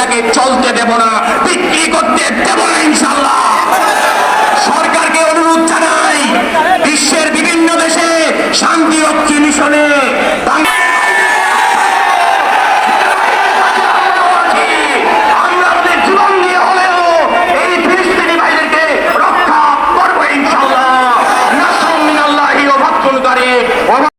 তাকে চলতে দেব না। বিক্রি